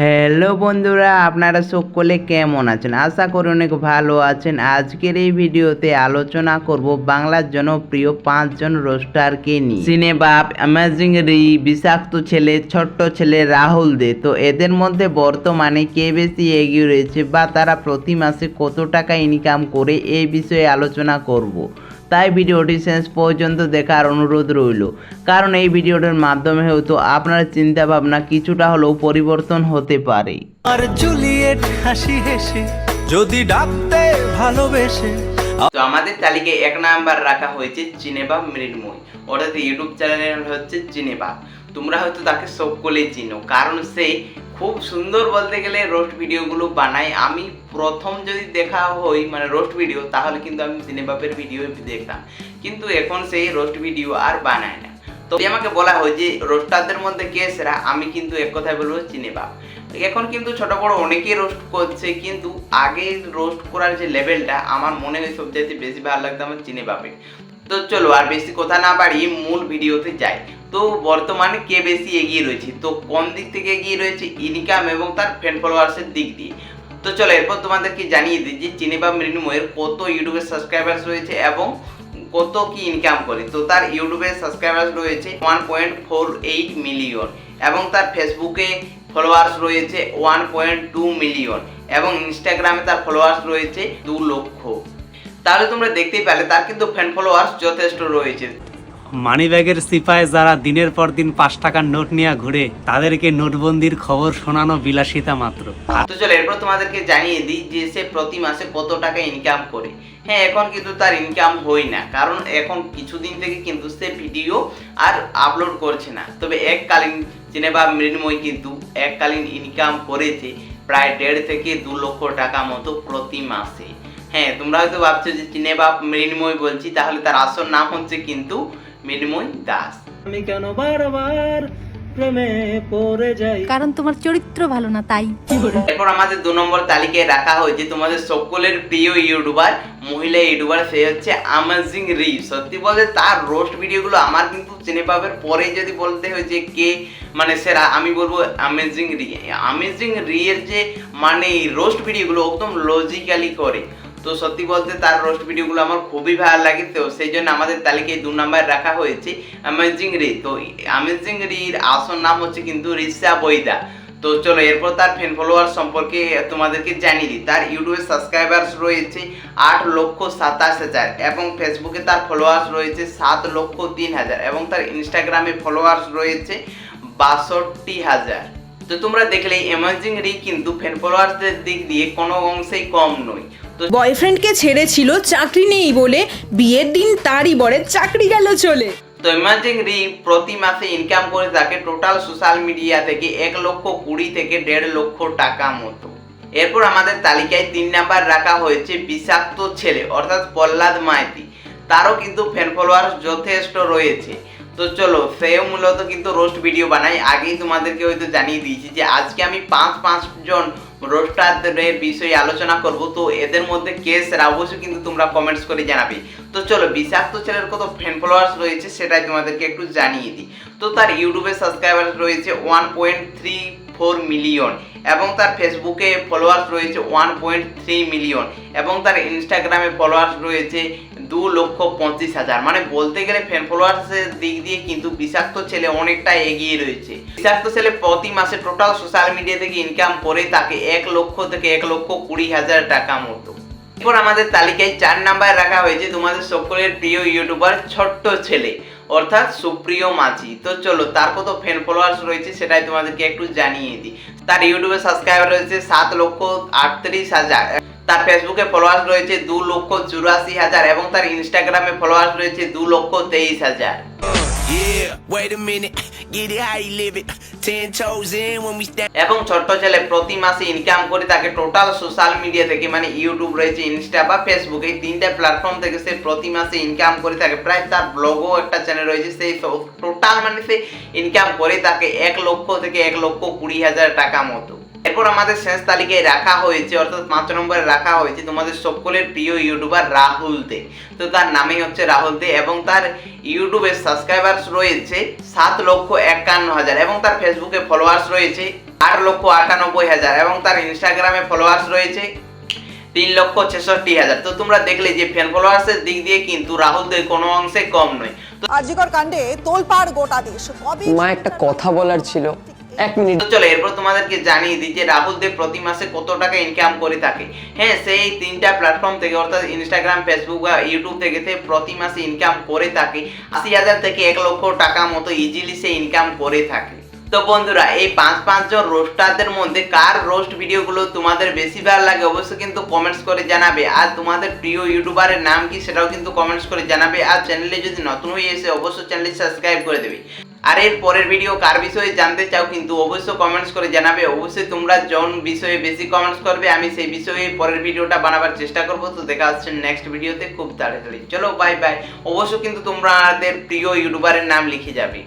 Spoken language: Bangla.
হ্যালো বন্ধুরা, আপনারা সকলে কেমন আছেন? আশা করি অনেক ভালো আছেন। আজকের এই ভিডিওতে আলোচনা করব বাংলার জনপ্রিয় পাঁচজন রোস্টারকে নিয়ে। সিনেবাপ অ্যামাজিং রি বিষাক্ত ছেলে, ছোট্ট ছেলে রাহুল দে। তো এদের মধ্যে বর্তমানে কে বেশি এগিয়ে রয়েছে বা তারা প্রতি মাসে কত টাকা ইনকাম করে এই বিষয়ে আলোচনা করব। তাই ভিডিওটি শেষ পর্যন্ত দেখার অনুরোধ রইল। কারণ এই ভিডিওটির মাধ্যমে হয়তো আপনার চিন্তা ভাবনা কিছুটা হলেও পরিবর্তন হতে পারে। আর জুলিয়েট হাসি হেসে যদি ডাকতে ভালোবেসে। তো আমাদের তালিকায় এক নাম্বার রাখা হয়েছে চিনেবাব মৃন্ময়। অর্থাৎ ইউটিউব চ্যানেল হচ্ছে চিনেবাব তোমরা হয়তো তাকে সকলেই চিনো কারণ সে খুব সুন্দর বলতে গেলে রোস্ট ভিডিওগুলো বানাই। আমি প্রথম যদি দেখা হই মানে রোস্ট ভিডিও তাহলে কিন্তু আমি চিনেবাবের ভিডিও দেখতাম। কিন্তু এখন সেই রোস্ট ভিডিও আর বানায় না। তো আমাকে বলা হয় যে রোস্টারদের মধ্যে কে সেরা, আমি কিন্তু এক কথায় বলব চিনেবাব এখন কিন্তু ছোট বড় অনেকেই রোস্ট করছে, কিন্তু আগে রোস্ট করার যে লেভেলটা আমার মনে হয় সবচাইতে বেশি ভালো লাগতো আমার চিনে পাবে তো চলো আর বেশি কথা না বাড়িয়ে মূল ভিডিওতে যাই। তো বর্তমানে কে বেশি এগিয়ে রয়েছে? তো কোন দিক থেকে এগিয়ে রয়েছে? ইনকাম এবং তার ফ্যান ফলোয়ার্সের দিক দিয়ে। তো চলো এরপর তোমাদেরকে জানিয়ে দিই যে চিনেবা মৃন্ময়ের কত ইউটিউবের সাবস্ক্রাইবার্স রয়েছে এবং কত কি ইনকাম করে? তো তার ইউটিউবে সাবস্ক্রাইবার্স রয়েছে one point four eight million এবং তার ফেসবুকে ফলোয়ার্স রয়েছে ওয়ান পয়েন্ট টু মিলিয়ন এবং ইনস্টাগ্রামে তার ফলোয়ার্স রয়েছে দু লক্ষ। তাহলে তোমরা দেখতেই পেলে তার কিন্তু ফ্যান ফলোয়ার্স যথেষ্ট রয়েছে। মানিব্যাগের সিপায় যারা দিনের পর দিন পাঁচ টাকার নোট নিয়ে ঘুরে তাদেরকে নোটবন্দির খবর শোনানো বিলাসিতা মাত্র। তো চলো এরপর তোমাদেরকে জানিয়ে দিই যে সে প্রতি মাসে কত টাকা ইনকাম করে। হ্যাঁ এখন কিন্তু তার ইনকাম হয় না কারণ এখন কিছুদিন থেকে কিন্তু সে ভিডিও আর আপলোড করছে না। তবে এককালীন সিনেমা মৃন্ময় কিন্তু এককালীন ইনকাম করেছে প্রায় দেড় থেকে দু লক্ষ টাকা মতো প্রতি মাসে। হ্যাঁ তোমরা হয়তো ভাবছ যে সিনেমা মৃন্ময় বলছি তাহলে তার আসল নাম হচ্ছে কিন্তু মৃন্ময় দাস। আমি কেন বারবার প্রেমে পড়ে যাই? কারণ তোমার চরিত্র ভালো না তাই। এরপর আমাদের দু নম্বর তালিকায় রাখা হয়েছে তোমাদের সকলের প্রিয় ইউটিউবার মহিলা ইউটিউবার সে হচ্ছে আমাজিং রি সত্যি বলতে তার রোস্ট ভিডিওগুলো আমার কিন্তু চিনে পাবের পরে যদি বলতে হয় যে কে মানে সেরা আমি বলব আমেজিং রি আমেজিং রি এর যে মানে রোস্ট ভিডিওগুলো একদম লজিক্যালি করে। তো সত্যি বলতে তার রোস্ট ভিডিওগুলো আমার খুবই ভালো লাগে তো সেই জন্য আমাদের তালিকায় দু নাম্বার রাখা হয়েছে অ্যামেজিং রি তো অ্যামেজিং রির আসল নাম হচ্ছে কিন্তু রিসা বৈদা। তো চলো, এরপর তার ফ্যান ফলোয়ার সম্পর্কে তোমাদেরকে জানিয়ে দিই। তার ইউটিউবে সাবস্ক্রাইবার্স রয়েছে আট লক্ষ সাতাশ হাজার এবং ফেসবুকে তার ফলোয়ার্স রয়েছে সাত লক্ষ তিন হাজার এবং তার ইনস্টাগ্রামে ফলোয়ার্স রয়েছে বাষট্টি হাজার। তো তোমরা দেখলে অ্যামেজিং রি কিন্তু ফ্যান ফলোয়ার্সদের দিক দিয়ে কোনো অংশেই কম নয়। তো বয়ফ্রেন্ডকে ছেড়েছিল চাকরি নেই বলে বিয়ের দিন তারই বরে চাকরি গেল চলে। তো ইমাজিং রি প্রতি মাসে ইনকাম করে থাকে টোটাল সোশ্যাল মিডিয়া থেকে এক লক্ষ কুড়ি থেকে দেড় লক্ষ টাকা মতো। এরপর আমাদের তালিকায় তিন নাম্বার রাখা হয়েছে বিষাক্ত ছেলে অর্থাৎ প্রহ্লাদ মাইতি। তারও কিন্তু ফ্যান ফলোয়ার্স যথেষ্ট রয়েছে। তো চলো সেও মূলত কিন্তু রোস্ট ভিডিও বানাই আগেই তোমাদেরকে হয়তো জানিয়ে দিয়েছি যে, আজকে আমি পাঁচ পাঁচজন রোস্টারদের বিষয়ে আলোচনা করব। তো এদের মধ্যে কে সেরা? অবশ্যই কিন্তু তোমরা কমেন্টস করে জানাবে। তো চলো, বিষাক্ত ছেলের কত ফ্যান ফলোয়ার্স রয়েছে সেটাই তোমাদেরকে একটু জানিয়ে দিই। তো তার ইউটিউবে সাবস্ক্রাইবার রয়েছে one point three four million এবং তার ফেসবুকে ফলোয়ার্স রয়েছে ওয়ান পয়েন্ট থ্রি মিলিয়ন এবং তার ইনস্টাগ্রামে ফলোয়ার্স রয়েছে দু লক্ষ পঁচিশ হাজার। মানে বলতে গেলে ফ্যান ফলোয়ার্সের দিক দিয়ে কিন্তু বিষাক্ত ছেলে অনেকটা এগিয়ে রয়েছে। বিষাক্ত ছেলে প্রতি মাসে টোটাল সোশ্যাল মিডিয়া থেকে ইনকাম করে তাকে এক লক্ষ থেকে এক লক্ষ কুড়ি হাজার টাকা মতো। এরপর আমাদের তালিকায় চার নাম্বার রাখা হয়েছে তোমাদের সকলের প্রিয় ইউটিউবার ছোট্ট ছেলে, অর্থাৎ সুপ্রিয় মাঝি। তো চলো, তার কত ফ্যান ফলোয়ার্স রয়েছে সেটাই তোমাদেরকে একটু জানিয়ে দিই। তার ইউটিউবে সাবস্ক্রাইবার রয়েছে সাত লক্ষ আটত্রিশ হাজার। তার ফেসবুকে ফলোয়ার্স রয়েছে দু লক্ষ চুরাশি হাজার এবং তার ইনস্টাগ্রামে ফলোয়ার্স রয়েছে দু লক্ষ তেইশ হাজার. এবং ছোট্ট ছেলে প্রতি মাসে ইনকাম করে তাকে টোটাল সোশ্যাল মিডিয়া থেকে মানে ইউটিউব রয়েছে ইনস্টা বা ফেসবুক এই তিনটা প্ল্যাটফর্ম থেকে সে প্রতি মাসে ইনকাম করে থাকে প্রায় তার ব্লগও একটা চ্যানেল রয়েছে সেই টোটাল মানে সে ইনকাম করে তাকে এক লক্ষ থেকে এক লক্ষ কুড়ি হাজার টাকা মতো। এরপর আমাদের শেষ তালিকায় রাখা হয়েছে অর্থাৎ পাঁচ নম্বরে রাখা হয়েছে তোমাদের সকলের প্রিয় ইউটিউবার রাহুল দে। তো তার নামই হচ্ছে রাহুল দে এবং তার ইউটিউবে সাবস্ক্রাইবার্স রয়েছে সাত লক্ষ একান্ন হাজার এবং তার ফেসবুকে ফলোয়ার্স রয়েছে আট লক্ষ আটানব্বই হাজার এবং তার ইনস্টাগ্রামে ফলোয়ার্স রয়েছে তিন লক্ষ ছেষট্টি হাজার। তো তোমরা দেখলে যে ফ্যান ফলোয়ার্সের দিক দিয়ে কিন্তু রাহুল দেব কোনো অংশে কম নয়। আরজিকর কাণ্ডে তোলপাড় গোটা দেশ। মা একটা কথা বলার ছিল। এক মিনিট। চলো, এরপর তোমাদেরকে জানিয়ে দিই যে রাহুল দেব প্রতি মাসে কত টাকা ইনকাম করে থাকে। হ্যাঁ সেই তিনটা প্ল্যাটফর্ম থেকে, অর্থাৎ ইনস্টাগ্রাম ফেসবুক বা ইউটিউব থেকে সে প্রতি মাসে ইনকাম করে থাকে। আশি হাজার থেকে এক লক্ষ টাকা মতো ইজিলি সে ইনকাম করে থাকে। তো বন্ধুরা, এই পাঁচ পাঁচজন রোস্টারদের মধ্যে কার রোস্ট ভিডিওগুলো তোমাদের বেশি ভালো লাগে অবশ্যই কিন্তু কমেন্টস করে জানাবে। আর তোমাদের প্রিয় ইউটিউবারের নাম কি সেটাও কিন্তু কমেন্টস করে জানাবে। আর চ্যানেলে যদি নতুন হয়ে এসে অবশ্যই চ্যানেলটি সাবস্ক্রাইব করে দেবে। আর এর পরের ভিডিও কার বিষয়ে জানতে চাও কিন্তু অবশ্যই কমেন্টস করে জানাবে। অবশ্যই তোমরা জন বিষয়ে বেশি কমেন্টস করবে, আমি সেই বিষয়ে পরের ভিডিওটা বানাবার চেষ্টা করব। তো দেখা হচ্ছে নেক্সট ভিডিওতে খুব তাড়াতাড়ি। চলো বাই বাই অবশ্যই কিন্তু তোমাদের প্রিয় ইউটিউবারের নাম লিখে যাবে।